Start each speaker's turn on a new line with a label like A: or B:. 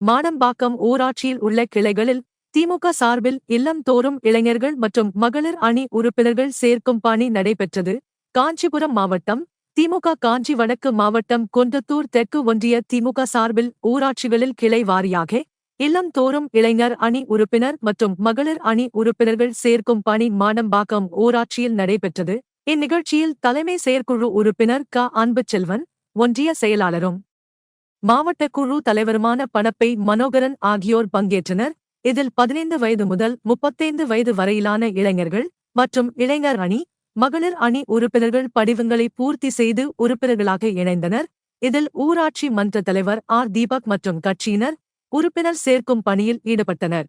A: மாடம்பாக்கம் ஊராட்சியில் உள்ள கிளைகளில் திமுக சார்பில் இல்லம் தோறும் இளைஞர்கள் மற்றும் மகளிர் அணி உறுப்பினர்கள் சேர்க்கும் பணி நடைபெற்றது. காஞ்சிபுரம் மாவட்டம் திமுக காஞ்சி வடக்கு மாவட்டம் கொண்டத்தூர் தெற்கு ஒன்றிய திமுக சார்பில் ஊராட்சிகளில் கிளை வாரியாக இல்லம் தோறும் இளைஞர் அணி உறுப்பினர் மற்றும் மகளிர் அணி உறுப்பினர்கள் சேர்க்கும் பணி மாடம்பாக்கம் ஊராட்சியில் நடைபெற்றது. இந்நிகழ்ச்சியில் தலைமை செயற்குழு உறுப்பினர் க. அன்புச்செல்வன் ஒன்றிய செயலாளரும் மாவட்ட குழு தலைவருமான பணப்பை மனோகரன் ஆகியோர் பங்கேற்றனர். இதில் பதினைந்து வயது முதல் முப்பத்தைந்து வயது வரையிலான இளைஞர்கள் மற்றும் இளைஞர் அணி மகளிர் அணி உறுப்பினர்கள் படிவங்களை பூர்த்தி செய்து உறுப்பினர்களாக இணைந்தனர். இதில் ஊராட்சி மன்ற தலைவர் ஆர் தீபக் மற்றும் கட்சியினர் உறுப்பினர் சேர்க்கும் பணியில் ஈடுபட்டனர்.